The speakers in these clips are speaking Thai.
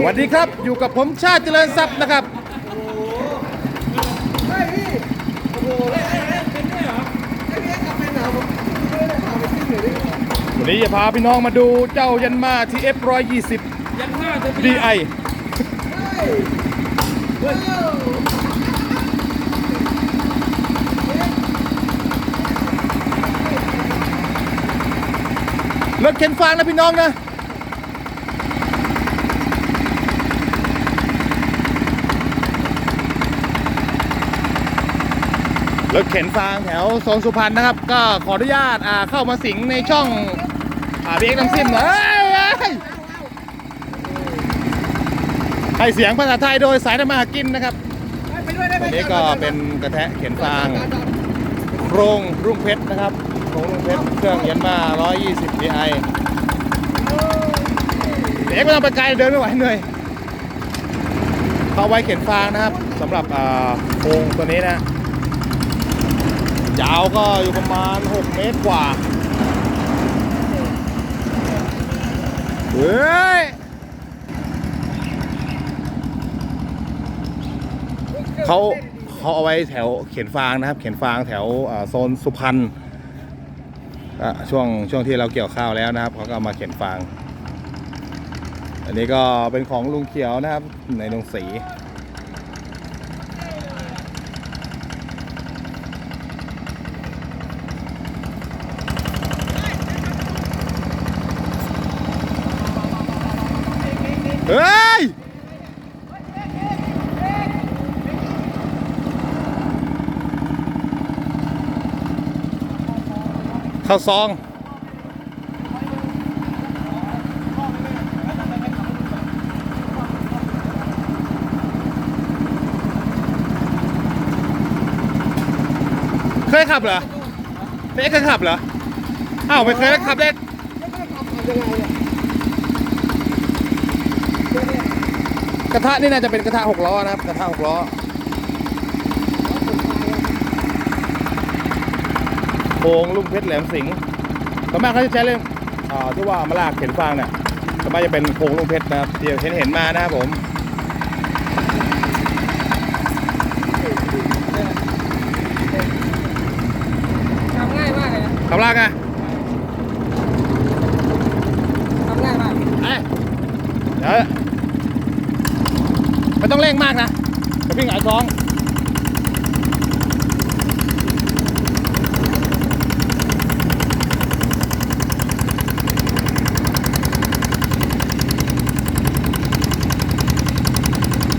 สวัสดีครับอยู่กับผมชาติเจริญทรัพย์นะครับวันนี้จะพาพี่น้องมาดูเจ้ายันมาที่ F120 ยันหน้าจะไม่ DI รถเข็นฟางนะพี่น้องนะ รถเข็นฟางแถวโซนสุพรรณนะครับ ก็ขออนุญาตอ่าเข้ามาสิงในช่องอ่าบีเอ็กน้ำซิมหน่อยเอ้ยเอ้ยให้เสียงภาษาไทยโดยสายธรรมาหากินนะครับไปด้วยได้ไหมอันนี้ก็เป็นกระแทะเข็นฟาง โครงรุ่งเพชรนะครับโครงรุ่งเพชรเครื่องเย็นมา 120 DI เด็กไม่ต้องไปไกลเดินไม่ไหวเหนื่อยเข้าไว้เข็นฟางนะครับสำหรับอ่าโครงตัวนี้นะ ยาวก็อยู่ประมาณ 6 เมตรกว่า เฮ้ย เขาเขาเอาไว้แถวเขียนฟางนะครับ เขียนฟางแถวโซนสุพรรณช่วงช่วงที่เราเกี่ยวข้าวแล้วนะครับเขาก็ามาเขียนฟาง อันนี้ก็เป็นของลุงเขียวนะครับในโรงสี เฮ้ยเข้าซองเคยขับเหรอเป๊กเคยขับเหรออ้าวไม่เคยขับเล็ก กระทะนี่น่าจะเป็นกระทะหกล้อนะครับกระทะหกล้อโค้งลูกเพชรแหลมสิงห์ส่วนมากเขาจะใช้เรื่องอ่าที่ว่ามาลากเข็นฟางเนี่ยส่วนมากจะเป็นโค้งลูกเพชรนะครับที่เห็นเห็นมานะครับผมทำง่ายมากเลยนะขับลากไงทำง่ายมากเอ้ยเดี๋ยว ไม่ต้องเร่งมากนะจะวิ่งหงายท้อง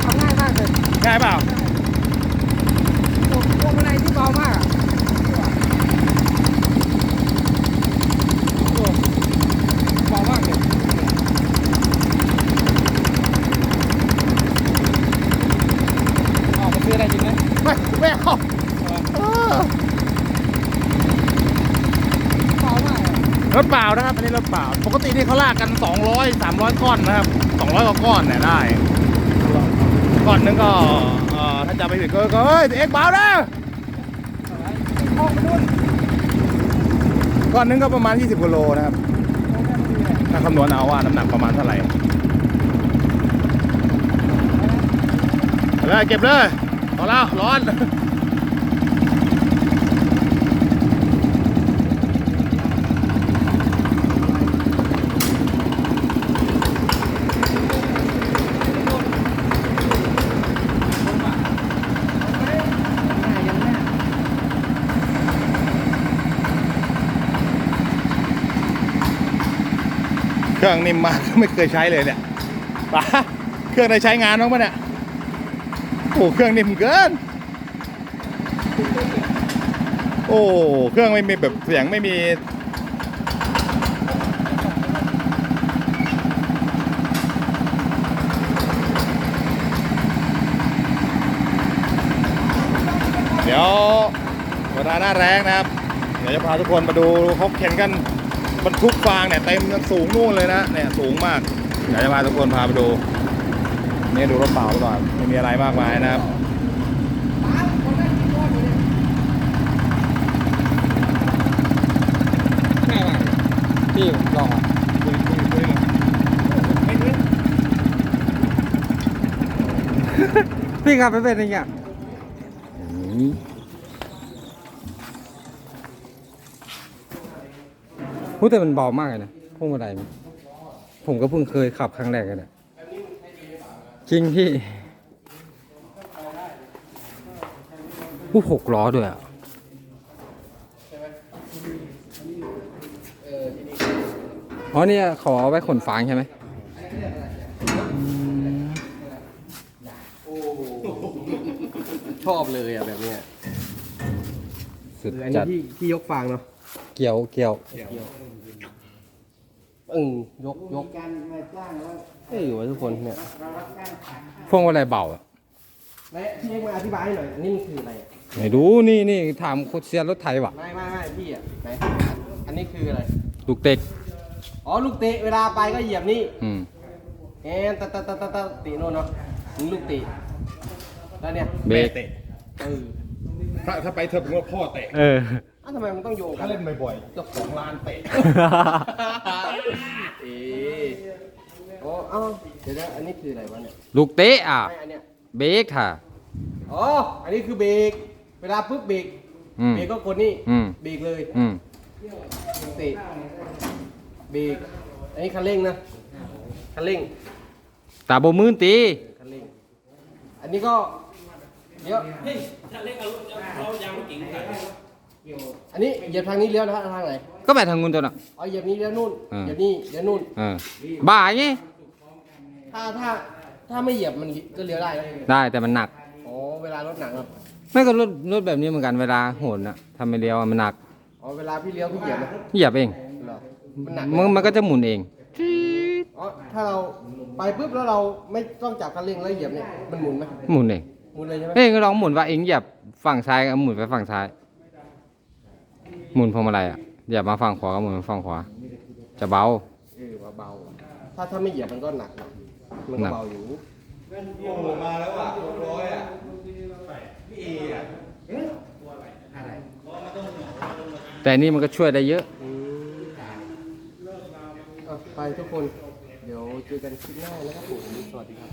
ทำง่ายมากเลย ง่ายเปล่า พวกพวกอะไรที่เบามากอะโอ้เบามากเลยออกมาซื้ออะไรจริงไหม ไม่ไม่เอาเออ เบามากอะ ร ถเปล่านะครับอันนี้รถเปล่า ปกตินี่เขาลากกัน 200 300 ก้อนนะครับ 200กว่าก้อนเนี่ยได้ ก้อนนึงก็เอ่อถ้าจะไปถึงก็ก็เฮ้ยเอ็กเบานะห้องไปนู่นก้อนนึงก็ประมาณ 20กิโลนะครับ ถ้าคำนวณเอาว่าน้ำหนักประมาณเท่าไหร่เอาเลยเก็บเลยพอแล้วร้อน รื่องนิ่มมากไม่เคยใช้เลยเนี่ยป้าเครื่องได้ใช้งานบ้างปะเนี่ยโอ้เครื่องนิ่มเกิน โอ้เครื่องไม่มีแบบเสียงไม่มีเดี๋ยวเวลาหน้าแรงนะครับ เดี๋ยวจะพาทุกคนมาดูเขาเข็นกัน บรรทุกฟางเนี่ยเต็มยังสูงนู่นเลยนะเนี่ยสูงมากเดี๋ยวจะพาทุกคนพาไปดูนี่ดูรถเปล่าไปก่อนไม่มีอะไรมากมายนะครับง่ายมากเลยพี่ลองอะคุยคุยคุยหน่อยพี่ขับไปเป็นยังไง พูดแต่มันเบามากเลยนะพวงมาลัยมันผมก็เพิ่งเคยขับครั้งแรกเลยเนี่ยจริงพี่ผู้หกล้อด้วยอะอ๋อเนี่ยขอเอาไว้ขนฟางใช่ไหมชอบเลยอะแบบเนี้ยสุดคืออันจันี้ดที่ที่ยกฟางเนาะ เกี่ยวเกี่ยวอืมยกยกเอ้ยวะทุกคนเนี่ยพวงมาลัยเบาอะและพี่เอกมาอธิบายให้หน่อยอันนี้มันคืออะไรอะไม่รู้นี่นี่ถามโคชเซียนรถไทยว่ะไม่ไม่ไม่พี่อะไหนอันนี้คืออะไร ลูกเต็กอ๋อลูกเตะเวลาไปก็เหยียบนี่อืม แอนตะตะตะตะตะตีโน่นเนาะนี่ลูกเตะแล้วเนี่ยเบรกเตะเออถ้าถ้าไปเธอผมว่าพ่อเตะ เอออ้าว ทำไมมันต้องโยงกัถ้านเล่นบ่อยๆเจ้าของร้านเตะเอ๊ะอ๋อเอ้าเดี๋ยวนะอันนี้คืออะไรวะเนี่ยลูกเตะอะ ไม่อันเนี้ยเบรกค่ะ อ๋ออันนี้คือเบรกเวลาปุ๊บเบรกอืม เบรกก็กดนี่อืม เบรกเลยอืม เตะเบรกอันนี้คันเร่งนะคันเร่ง ตาโบมืนตี คันเร่ง อันนี้ก็เดี๋ยว อันนี้เหยียบทางนี้เลี้ยวนะฮะทางไหนก็ไปทางงูนตัวน่ะ อ๋อเหยียบนี้เลี้ยวนู่นอ่า เหยียบนี่เลี้ยวนู่น เออบ่ายไงถ้าถ้าถ้าไม่เหยียบมันก็เลี้ยวได้นะได้แต่มันหนัก อ๋อเวลารถหนักครับไม่ก็รถรถแบบนี้เหมือนกันเวลาโหนอะทำไม่เลี้ยวอะมันหนักอ๋อเวลาพี่เลี้ยวพี่เหยียบนะเหยียบเองเหรอมันหนักไหมันมันก็จะหมุนเองอ๋อถ้าเราไปปุ๊บแล้วเราไม่ต้องจับคันเร่งแล้วเหยียบเนี่ยมันหมุนไหมหมุนเองหมุนเลยใช่ไหมเอ้ยก็ลองหมุนว่าเองเหยียบฝั่งซ้ายก็หมุนไปฝั่งซ้ายห มุนพวงมาลัยอะเหยียบมาฝั่งขวาก็หมุนมาฝั่งขวา จะเบา เออเบาๆถ้าถ้าไม่เหยียบมันก็หนักหน่อยมันหนัก็ก เบาอยู่โอ้โหมาแล้วอะหกร้อยอะพี่เออะแต่นี่มันก็ช่วยได้เยอะ อืมอะไปทุกคน เดี๋ยวเจอกันคลิปหน้านะครับผมสวัสดีครับ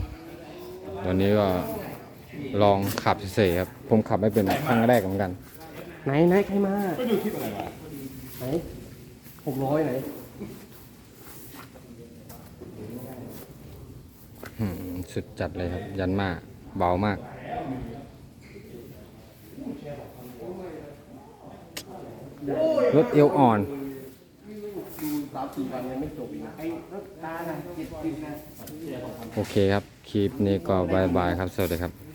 ตอนนี้ก็ลองขับเฉยๆครับ ผมขับไม่เป็นครั้งแรกเหมือนกัน ไหนไหนใครมาไปดูคลิปอะไรมาไหนหกร้อยไหนอืมสุดจัดเลยครับ ยันมาเบามากรถเอวอ่อนดูสามสี่วันยังไม่จบอีกนะไอ้รถตาน่ะเจ็ดสิบนะโอเคครับ คลิปนี้ก็บายบายครับ สวัสดีครับ